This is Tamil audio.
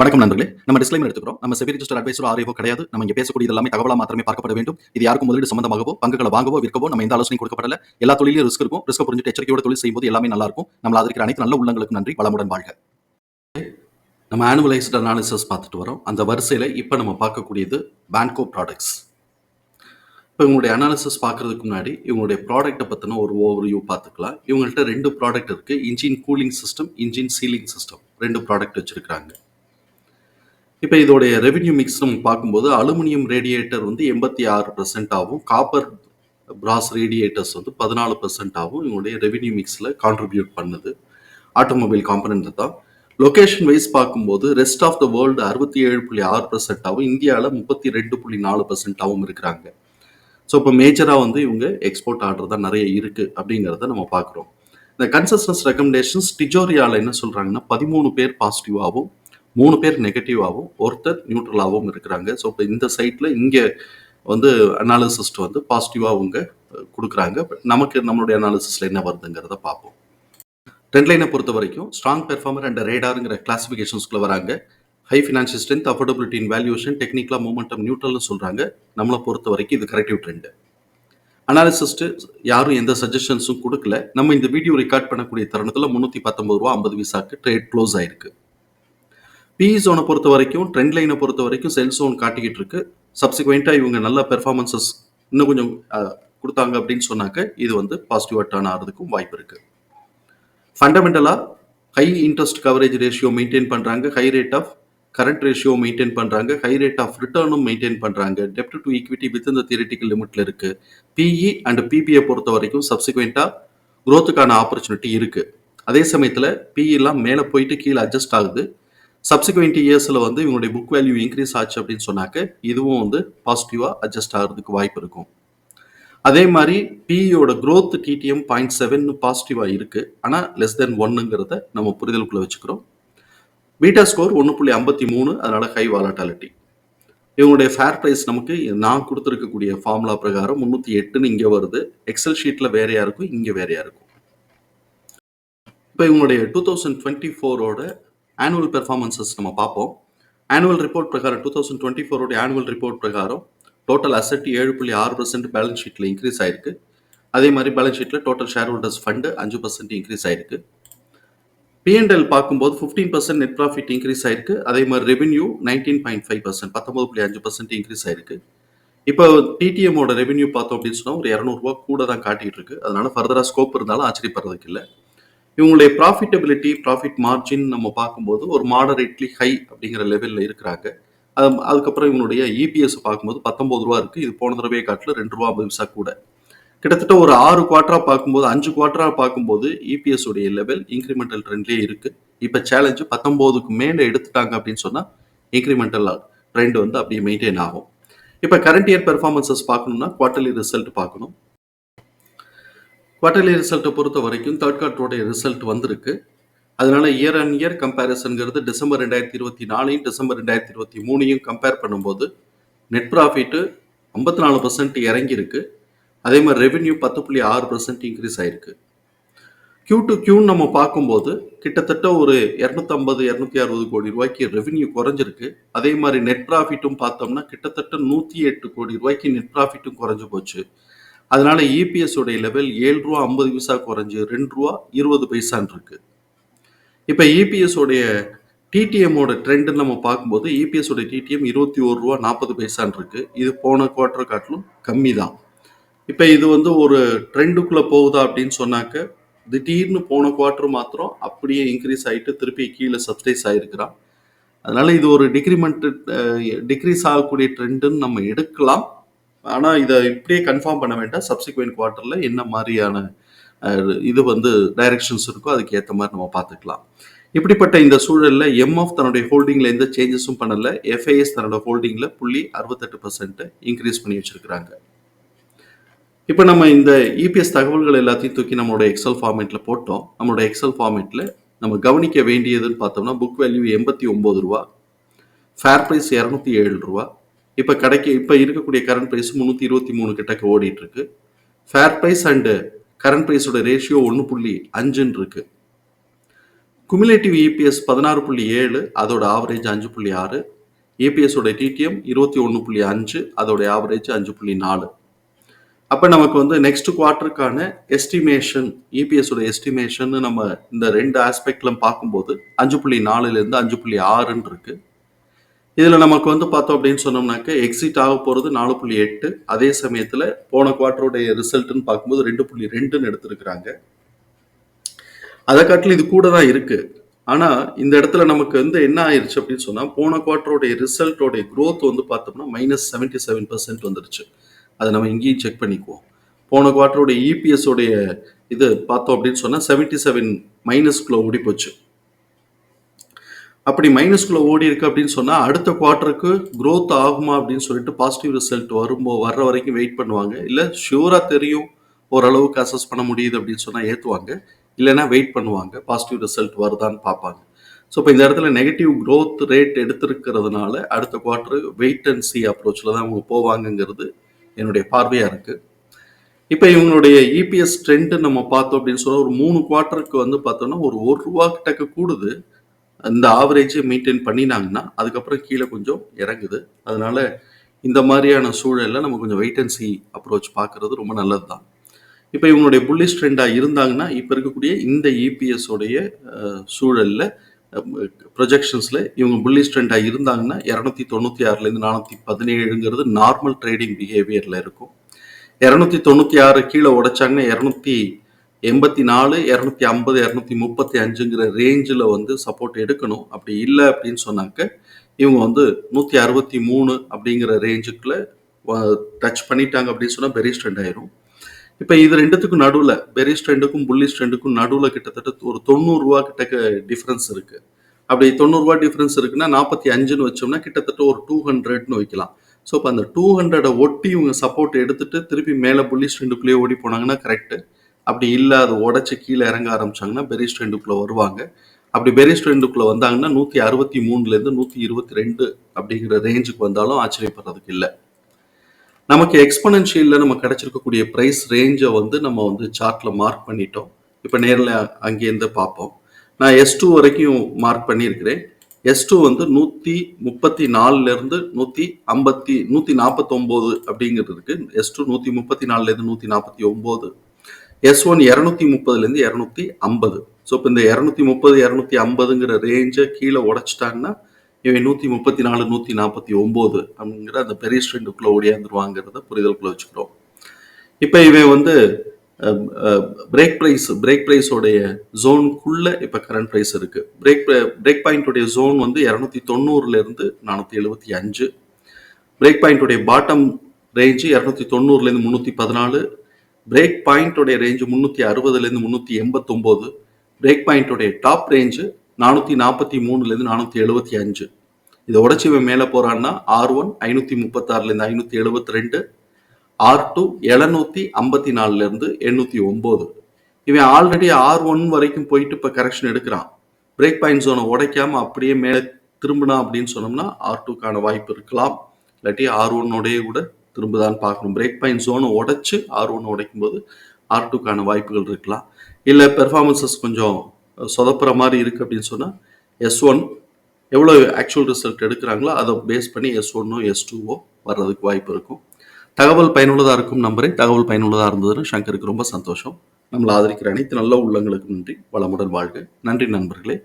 வணக்கம் நண்பர்களே. நம்ம டிஸ்க்ளைமர் எடுத்துக்கிறோம். நம்ம செபி ரிஜிஸ்டர் அட்வைசர் ஆரியோ கிடையாது. நம்ம இங்கே பேசக்கூடிய எல்லாமே தகவலாக மாத்திரமே பார்க்கப்பட வேண்டும். இது யாருக்கும் முதலீடு சம்பந்தமாகவோ பங்குகளை வாங்கவோ விற்கவோ நம்ம எந்த ஆலோசனை கொடுக்கப்படல. எல்லா தொழிலும் ரிஸ்க் இருக்கும். ரிஸ்க் புரிஞ்சுட்டு எச்சரிக்கையோட தொழில் செய்யும்போது எல்லாமே நல்லா இருக்கும். நம்ம அதற்கு அனைத்து நல்ல உள்ளங்களுக்கு நன்றி. வளமுடன் வாழ்க. நம்ம ஆனுவலைஸ்ட் அனாலிசிஸ் பார்த்துட்டு வரோம். அந்த வரிசையில் இப்போ நம்ம பார்க்கக்கூடியது பேன்கோ ப்ராடக்ட்ஸ் இப்போ இவங்களுடைய அனாலிசிஸ் பார்க்கறதுக்கு முன்னாடி இவங்களுடைய ப்ராடக்ட்டை பற்றின ஒரு ஓவர்வியூ பார்த்துக்கலாம். இவங்கள்ட்ட ரெண்டு ப்ராடக்ட் இருக்குது engine cooling system engine sealing system ரெண்டு ப்ராடக்ட் வச்சுருக்காங்க இப்போ இதோடைய ரெவென்யூ மிக்ஸ் நம்ம பார்க்கும்போது அலுமினியம் ரேடியேட்டர் வந்து எண்பத்தி ஆறு பர்சன்ட் ஆகும் காப்பர் பிராஸ் ரேடியேட்டர்ஸ் வந்து பதினாலு பர்சன்ட் ஆகும் இவங்களுடைய ரெவென்யூ மிக்ஸில் கான்ட்ரிபியூட் பண்ணுது. ஆட்டோமொபைல் காம்பனண்ட் தான். லொகேஷன் வைஸ் பார்க்கும்போது ரெஸ்ட் ஆஃப் த வேர்ல்டு அறுபத்தி ஏழு புள்ளி ஆறு பர்சன்டாகவும் இந்தியாவில் முப்பத்தி ரெண்டு புள்ளி நாலு பர்சன்ட்டாகவும் இருக்கிறாங்க. ஸோ இப்போ மேஜராக வந்து இவங்க எக்ஸ்போர்ட் ஆர்டர் தான் நிறைய இருக்குது அப்படிங்கிறத நம்ம பார்க்குறோம். இந்த கன்சஸ்டன்ஸ் ரெக்கமெண்டேஷன்ஸ் டிஜோரியாவில் என்ன சொல்கிறாங்கன்னா பதிமூணு பேர் பாசிட்டிவாகவும் மூணு பேர் நெகட்டிவாகவும் ஒருத்தர் நியூட்ரலாகவும் இருக்கிறாங்க. ஸோ இப்போ இந்த சைட்டில் இங்கே வந்து அனாலிசிஸ்ட் வந்து பாசிட்டிவாக அவங்க கொடுக்குறாங்க. பட் நமக்கு நம்மளுடைய அனாலிசிஸில் என்ன வருதுங்கிறத பார்ப்போம். ட்ரெண்ட் லைனை பொறுத்த வரைக்கும் ஸ்ட்ராங் பெர்ஃபார்மர் அண்ட் ரேடாருங்கிற கிளாசிஃபிகேஷன்ஸ்குள்ள வராங்க. High financial strength affordability in valuation டெக்னிக்கலாக மூமெண்டம் நியூட்ரல்னு சொல்கிறாங்க நம்மளை பொறுத்த வரைக்கும் இது கரெக்டிவ் ட்ரெண்டு அனாலிசிஸ்ட்டு யாரும் எந்த சஜஷன்ஸும் கொடுக்கல. நம்ம இந்த வீடியோ ரெக்கார்ட் பண்ணக்கூடிய தருணத்தில் முந்நூற்றி பத்தொம்பது ரூபா ஐம்பது விசாக்கு ட்ரேட் க்ளோஸ் ஆயிருக்கு. பிஇ ஜோனை பொறுத்த வரைக்கும் ட்ரெண்ட் லைனை பொறுத்த வரைக்கும் செல் ஜோன் காட்டிக்கிட்டு இருக்கு. சப்சிக்வெண்ட்டாக இவங்க நல்ல பெர்ஃபார்மன்சஸ் இன்னும் கொஞ்சம் கொடுத்தாங்க அப்படின்னு சொன்னாக்க இது வந்து பாசிட்டிவாக டேர்ன் ஆகிறதுக்கும் வாய்ப்பு இருக்கு. ஃபண்டமெண்டலாக high interest coverage ratio maintain பண்ணுறாங்க high rate of current ratio maintain பண்ணுறாங்க ஹை ரேட் ஆஃப் ரிட்டர்னும் மெயின்டைன் பண்ணுறாங்க டெப்ட் டு ஈக்விட்டி வித் இந்த தியரிட்டிக்கல் லிமிட்ல இருக்கு. பிஇ அண்ட் பிபிஐ பொறுத்த வரைக்கும் சப்சிக்வெண்ட்டாக குரோத்துக்கான ஆப்பர்ச்சுனிட்டி இருக்கு. அதே சமயத்தில் பிஇலாம் மேலே போயிட்டு கீழே அட்ஜஸ்ட் ஆகுது. சப்சிக்வெண்ட் இயர்ஸில் வந்து இவங்களுடைய புக் வேல்யூ இன்க்ரீஸ் ஆச்சு அப்படின்னு சொன்னாக்க இதுவும் வந்து பாசிட்டிவாக அட்ஜஸ்ட் ஆகிறதுக்கு வாய்ப்பு இருக்கும். அதே மாதிரி பிஇயோட க்ரோத் டிடிஎம் பாயிண்ட் செவன் பாசிட்டிவாக இருக்குது ஆனால் லெஸ் தென் ஒன்னுங்கிறத நம்ம புரிதலுக்குள்ளே வச்சுக்கிறோம். பீட்டா ஸ்கோர் ஒன்று புள்ளி ஐம்பத்தி மூணு அதனால் ஹை வாலட்டாலிட்டி இவங்களுடைய ஃபேர் ப்ரைஸ் நமக்கு நான் கொடுத்துருக்கக்கூடிய ஃபார்முலா பிரகாரம் முந்நூற்றி எட்டுன்னு இங்கே வருது. எக்ஸல் ஷீட்டில் வேறையாக இருக்கும் இங்கே வேறையாக இருக்கும் இப்போ இவங்களுடைய டூ தௌசண்ட் டுவெண்ட்டி ஃபோரோட ஆனுவல் பெர்ஃபார்மன்சஸ் நம்ம பார்ப்போம். ஆனுவல் ரிப்போர்ட் பிரகாரம் டூ தௌசண்ட் டுவெண்ட்டி ஃபோரோட ஆனுவல் ரிப்போர்ட் பிரகாரம் டோட்டல் அசெட் ஏழு புள்ளி ஆறு பர்சன்ட் பேலன்ஸ் ஷீட்டில் இன்க்ரீஸ் ஆயிருக்கு. அதே மாதிரி பேலன்ஸ் ஷீட்டில் டோட்டல் ஷேர் ஹோல்டர்ஸ் ஃபண்டு அஞ்சு பர்சன்ட் இன்க்ரீஸ் ஆயிருக்கு. பிஎன்எல் பார்க்கும்போது fifteen percent net profit increase ஆயிருக்கு. அதே மாதிரி revenue nineteen point five percent பத்தொம்பது புள்ளி அஞ்சு பர்சன்ட் இன்க்ரீஸ் ஆயிருக்கு. இப்போ டிடிஎம்மோட ரெவென்யூ பார்த்தோம் அப்படின்னு சொன்னால் ஒரு இரநூறுவா கூட தான் காட்டிகிட்டு இருக்கு. அதனால ஃபர்தராக ஸ்கோப் இருந்தாலும் ஆச்சரியப்படுறதுக்கு இல்லை. இவங்களுடைய ப்ராஃபிட்டபிலிட்டி ப்ராஃபிட் மார்ஜின் நம்ம பார்க்கும்போது ஒரு மாடரேட்லி ஹை அப்படிங்கிற லெவலில் இருக்கிறாங்க. அது அதுக்கப்புறம் இவங்களுடைய இபிஎஸ் பார்க்கும்போது பத்தொம்பது ரூபா இருக்குது இது போன தடவையை காட்டில் ரெண்டு ரூபா ஐம்பது பைசா கூட. கிட்டத்தட்ட ஒரு ஆறு குவார்ட்டராக பார்க்கும்போது அஞ்சு குவார்ட்டராக பார்க்கும்போது இபிஎஸ் உடைய லெவல் இன்க்ரிமெண்டல் ட்ரெண்ட்லேயே இருக்குது இப்போ சேலஞ்சு பத்தொம்போதுக்கு மேலே எடுத்துட்டாங்க அப்படின்னு சொன்னால் இன்க்ரிமெண்டல் ட்ரெண்ட் வந்து அப்படியே மெயின்டைன் ஆகும். இப்போ கரண்ட் இயர் பெர்ஃபார்மன்சஸ் பார்க்கணும்னா குவார்ட்டர்லி ரிசல்ட் பார்க்கணும். குவார்டர்லி ரிசல்ட்டை பொறுத்த வரைக்கும் தேர்ட் குவார்ட்டருடைய ரிசல்ட் வந்திருக்கு. அதனால இயர் அண்ட் இயர் கம்பேரிசன்கிறது டிசம்பர் ரெண்டாயிரத்தி இருபத்தி நாலையும் டிசம்பர் ரெண்டாயிரத்தி இருபத்தி மூணையும் கம்பேர் பண்ணும்போது நெட் ப்ராஃபிட்டு ஐம்பத்தி நாலு பர்சன்ட் இறங்கியிருக்கு. அதே மாதிரி ரெவென்யூ பத்து புள்ளி ஆறு பர்சன்ட் இன்க்ரீஸ் ஆயிருக்கு. கியூ டு கியூன்னு நம்ம பார்க்கும்போது கிட்டத்தட்ட ஒரு இரநூத்தம்பது இரநூத்தி அறுபது கோடி ரூபாய்க்கு ரெவென்யூ குறைஞ்சிருக்கு. அதே மாதிரி நெட் ப்ராஃபிட்டும் பார்த்தோம்னா கிட்டத்தட்ட நூற்றி எட்டு கோடி ரூபாய்க்கு நெட் ப்ராஃபிட்டும் குறைஞ்சு போச்சு. அதனால இபிஎஸ் உடைய லெவல் ஏழு ரூபா ஐம்பது பைசா குறைஞ்சு ரெண்டு ரூபா இருபது பைசான் இருக்கு. இப்போ இபிஎஸ் உடைய டிடிஎம்மோட ட்ரெண்டுன்னு நம்ம பார்க்கும்போது இபிஎஸ் உடைய டிடிஎம் இருபத்தி ஒரு ரூபா நாற்பது பைசான் இருக்கு. இது போன குவார்டர் காட்டிலும் கம்மி தான். இப்போ இது வந்து ஒரு ட்ரெண்டுக்குள்ளே போகுதா அப்படின்னு சொன்னாக்க திடீர்னு போன குவார்டர் மாத்திரம் அப்படியே இன்க்ரீஸ் ஆகிட்டு திருப்பி கீழே சப்ஸ்டைஸ் ஆகிருக்கிறான் அதனால இது ஒரு டிக்ரிமெண்ட் டிக்ரீஸ் ஆகக்கூடிய ட்ரெண்டுன்னு நம்ம எடுக்கலாம். ஆனால் இதை இப்படியே கன்ஃபார்ம் பண்ண வேண்டாம். சப்சிக்வெண்ட் குவார்ட்டரில் என்ன மாதிரியான இது வந்து டைரக்ஷன்ஸ் இருக்கோ அதுக்கு ஏற்ற மாதிரி நம்ம பார்த்துக்கலாம். இப்படிப்பட்ட இந்த சூழலில் எம்எஃப் தன்னுடைய ஹோல்டிங்கில் எந்த சேஞ்சஸும் பண்ணலை. எஃப்ஐஎஸ் தன்னோட ஹோல்டிங்கில் புள்ளி அறுபத்தெட்டு பர்சன்ட் இன்க்ரீஸ் பண்ணி வச்சுருக்கிறாங்க. இப்போ நம்ம இந்த இபிஎஸ் தகவல்கள் எல்லாத்தையும் தூக்கி நம்மளோட எக்ஸல் ஃபார்மேட்டில் போட்டோம். நம்மளோட எக்ஸல் ஃபார்மேட்டில் நம்ம கவனிக்க வேண்டியதுன்னு பார்த்தோம்னா புக் வேல்யூ எண்பத்தி ஒம்பது ரூபா ஃபேர் ப்ரைஸ் இரநூத்தி ஏழு ரூபா இப்போ கடைக்கு இப்போ இருக்கக்கூடிய கரண்ட் ப்ரைஸ் முந்நூற்றி இருபத்தி மூணு கிட்டக்க ஓடிட்டு இருக்கு ஃபேர் ப்ரைஸ் அண்டு கரண்ட் ப்ரைஸோட ரேஷியோ ஒன்று புள்ளி அஞ்சுன்னு இருக்கு குமுலேட்டிவ் இபிஎஸ் பதினாறு புள்ளி ஏழு அதோட ஆவரேஜ் அஞ்சு புள்ளி ஆறு. இபிஎஸோட டிடிஎம் இருபத்தி ஒன்று புள்ளி அஞ்சு அதோட ஆவரேஜ் அஞ்சு புள்ளி நாலு. அப்போ நமக்கு வந்து நெக்ஸ்ட் குவார்ட்டருக்கான எஸ்டிமேஷன் இபிஎஸோட எஸ்டிமேஷன் நம்ம இந்த ரெண்டு ஆஸ்பெக்ட்லாம் பார்க்கும்போது அஞ்சு புள்ளி நாலுலேருந்து அஞ்சு புள்ளி ஆறுன்னு இருக்குது இதில் நமக்கு வந்து பார்த்தோம் அப்படின்னு சொன்னோம்னாக்க எக்ஸிட் ஆக போகிறது நாலு புள்ளி எட்டு. அதே சமயத்தில் போன குவார்ட்டருடைய ரிசல்ட்டுன்னு பார்க்கும்போது ரெண்டு புள்ளி ரெண்டுன்னு எடுத்திருக்கிறாங்க. அதை காட்டிலும் இது கூட தான் இருக்குது ஆனால் இந்த இடத்துல நமக்கு வந்து என்ன ஆயிடுச்சு அப்படின்னு சொன்னால் போன குவார்ட்டருடைய ரிசல்ட்டோடைய க்ரோத் வந்து பார்த்தோம்னா மைனஸ் செவன்ட்டி செவன் பர்சன்ட் வந்துருச்சு. அதை நம்ம இங்கேயும் செக் பண்ணிக்குவோம். போன குவார்ட்டருடைய இபிஎஸோடைய இது பார்த்தோம் அப்படின்னு சொன்னால் செவன்ட்டி செவன் மைனஸ்குள்ளே ஓடி போச்சு அப்படி மைனஸ்குள்ளே ஓடி இருக்கு அப்படின்னு சொன்னால் அடுத்த குவார்ட்டருக்கு க்ரோத் ஆகுமா அப்படின்னு சொல்லிட்டு பாசிட்டிவ் ரிசல்ட் வரும்போ வர்ற வரைக்கும் வெயிட் பண்ணுவாங்க. இல்லை ஷியூராக தெரியும் ஓரளவுக்கு அசஸ் பண்ண முடியுது அப்படின்னு சொன்னால் ஏற்றுவாங்க இல்லைன்னா வெயிட் பண்ணுவாங்க பாசிட்டிவ் ரிசல்ட் வருதான்னு பார்ப்பாங்க. ஸோ இப்போ இந்த இடத்துல நெகட்டிவ் க்ரோத் ரேட் எடுத்திருக்கிறதுனால அடுத்த குவார்ட்டர் வெயிட் அண்ட் சி அப்ரோச்சில் தான் அவங்க போவாங்கங்கிறது என்னுடைய பார்வையாக இருக்குது இப்போ இவங்களுடைய இபிஎஸ் ட்ரெண்டு நம்ம பார்த்தோம் அப்படின்னு சொன்னால் ஒரு மூணு குவார்ட்டருக்கு வந்து பார்த்தோம்னா ஒரு ஒரு ரூபா கிட்டக்கு கூடுது. இந்த ஆவரேஜை மெயின்டைன் பண்ணினாங்கன்னா அதுக்கப்புறம் கீழே கொஞ்சம் இறங்குது. அதனால் இந்த மாதிரியான சூழலில் நம்ம கொஞ்சம் வெயிட் அண்ட் சி அப்ரோச் பார்க்குறது ரொம்ப நல்லது தான் இப்போ இவங்களுடைய புல்லிஷ் ட்ரெண்டாக இருந்தாங்கன்னா இப்போ இருக்கக்கூடிய இந்த இபிஎஸ் சூழலில் ப்ரொஜெக்ஷன்ஸில் இவங்க புல்லிஷ் ட்ரெண்டாக இருந்தாங்கன்னா இரநூத்தி தொண்ணூற்றி ஆறுலேருந்து நானூற்றி பதினேழுங்கிறது நார்மல் ட்ரேடிங் பிஹேவியரில் இருக்கும். இரநூத்தி தொண்ணூற்றி ஆறு கீழே உடைச்சாங்கன்னா இரநூத்தி எண்பத்தி நாலு இரநூத்தி ஐம்பது இரநூத்தி முப்பத்தி அஞ்சுங்கிற ரேஞ்சில் வந்து சப்போர்ட் எடுக்கணும். அப்படி இல்லை அப்படின்னு சொன்னாக்க இவங்க வந்து நூற்றி அறுபத்தி மூணு அப்படிங்கிற ரேஞ்சுக்குள்ள டச் பண்ணிட்டாங்க அப்படின்னு சொன்னால் பெரிய ஸ்ட்ரெண்ட் ஆயிரும். இப்போ இது ரெண்டுத்துக்கும் நடுவில் பெரிய ஸ்ட்ரெண்டுக்கும் புள்ளி ட்ரெண்டுக்கும் நடுவில் கிட்டத்தட்ட ஒரு தொண்ணூறுரூவா கிட்ட டிஃப்ரென்ஸ் இருக்குது அப்படி தொண்ணூறுரூவா டிஃப்ரென்ஸ் இருக்குன்னா நாற்பத்தி அஞ்சுன்னு வச்சோம்னா கிட்டத்தட்ட ஒரு டூ ஹண்ட்ரட்னு வைக்கலாம். ஸோ இப்போ அந்த டூ ஹண்ட்ரடை ஒட்டி இவங்க சப்போர்ட் எடுத்துட்டு திருப்பி மேலே புள்ளி ஸ்ட்ரெண்டுக்குள்ளேயே ஓடி போனாங்கன்னா கரெக்டு அப்படி இல்லை அது உடச்சி கீழே இறங்க ஆரம்பிச்சாங்கன்னா பெரிஸ் ட்ரெண்டுக்குள்ளே வருவாங்க. அப்படி பெரிஸ் ட்ரெண்டுக்குள்ளே வந்தாங்கன்னா நூற்றி அறுபத்தி மூணுலேருந்து நூற்றி இருபத்தி ரெண்டு அப்படிங்கிற ரேஞ்சுக்கு வந்தாலும் ஆச்சரியப்படுறதுக்கு இல்லை. நமக்கு எக்ஸ்பனன்ஷியலில் நம்ம கிடச்சிருக்கக்கூடிய ப்ரைஸ் ரேஞ்சை வந்து நம்ம வந்து சார்ட்டில் மார்க் பண்ணிட்டோம். இப்போ நேரில் அங்கேருந்து பார்ப்போம். நான் எஸ் டூ வரைக்கும் மார்க் பண்ணியிருக்கிறேன். எஸ் டூ வந்து நூற்றி முப்பத்தி நாலுலேருந்து நூற்றி ஐம்பத்தி நூற்றி நாற்பத்தொம்போது அப்படிங்கிறதுக்கு எஸ் டூ நூற்றி முப்பத்தி நாலுலேருந்து நூற்றி நாற்பத்தி ஒம்பது எஸ் ஒன் இரநூத்தி முப்பதுலேருந்து இரநூத்தி ஐம்பது. ஸோ இப்போ இந்த இரநூத்தி முப்பது இரநூத்தி ஐம்பதுங்கிற ரேஞ்சை கீழே உடைச்சிட்டாங்கன்னா இவன் நூற்றி முப்பத்தி நாலு நூற்றி நாற்பத்தி ஒம்பது அப்படிங்கிற அந்த பெரிய ஸ்ட்ரெண்டுக்குள்ளே ஓடியாந்துருவாங்கிறத புரிதலுக்குள்ளே வச்சுக்கிறோம். இப்போ இவன் வந்து பிரேக் ப்ரைஸ் பிரேக் ப்ரைஸோடைய ஜோனுக்குள்ளே இப்போ கரண்ட் ப்ரைஸ் இருக்குது பிரேக் பிரேக் பாயிண்டோடைய ஜோன் வந்து இரநூத்தி தொண்ணூறுலேருந்து நானூற்றி எழுபத்தி அஞ்சு. பிரேக் பாயிண்டோடைய பாட்டம் ரேஞ்சு இரநூத்தி தொண்ணூறுலேருந்து முந்நூற்றி பதினாலு. பிரேக் பாயிண்டோடைய ரேஞ்சு முந்நூற்றி அறுபதுலேருந்து முந்நூற்றி எண்பத்தொம்போது. பிரேக் பாயிண்டோடைய டாப் ரேஞ்சு நானூற்றி நாற்பத்தி மூணுலேருந்து நானூற்றி எழுபத்தி அஞ்சு. இதை உடச்சி இவன் மேலே போகிறான்னா ஆர் ஒன் ஐநூற்றி முப்பத்தாறுலேருந்து ஐநூற்றி எழுபத்தி ரெண்டு. ஆர் டூ எழுநூற்றி ஐம்பத்தி நாலுலேருந்து எண்ணூற்றி ஒம்பது. இவன் ஆல்ரெடி ஆர் ஒன் வரைக்கும் போயிட்டு இப்போ கரெக்ஷன் எடுக்கிறான். பிரேக் பாயிண்ட் ஜோனை உடைக்காமல் அப்படியே மேலே திரும்பினா அப்படின்னு சொன்னோம்னா ஆர் டூக்கான வாய்ப்பு இருக்கலாம். இல்லாட்டி ஆர் ஒன்னோடைய கூட திரும்புதான்னு பார்க்கணும். பிரேக் பாயிண்ட் ஜோனை உடைச்சு ஆர் ஒன்று உடைக்கும் போது ஆர் டூக்கான வாய்ப்புகள் இருக்கலாம். இல்லை பெர்ஃபார்மன்சஸ் கொஞ்சம் சொதப்புற மாதிரி இருக்குது அப்படின்னு சொன்னால் எஸ் ஒன் எவ்வளோ ஆக்சுவல் ரிசல்ட் எடுக்கிறாங்களோ அதை பேஸ் பண்ணி எஸ் ஒன்னோ எஸ் டூவோ வர்றதுக்கு வாய்ப்பு இருக்கும். தகவல் பயனுள்ளதாக இருக்கும் நம்பரே தகவல் பயனுள்ளதாக இருந்ததுன்னு சங்கருக்கு ரொம்ப சந்தோஷம். நம்மளை ஆதரிக்கிற அனைத்து நல்ல உள்ளங்களுக்கும் நன்றி. வளமுடன் வாழ்க. நன்றி நண்பர்களே.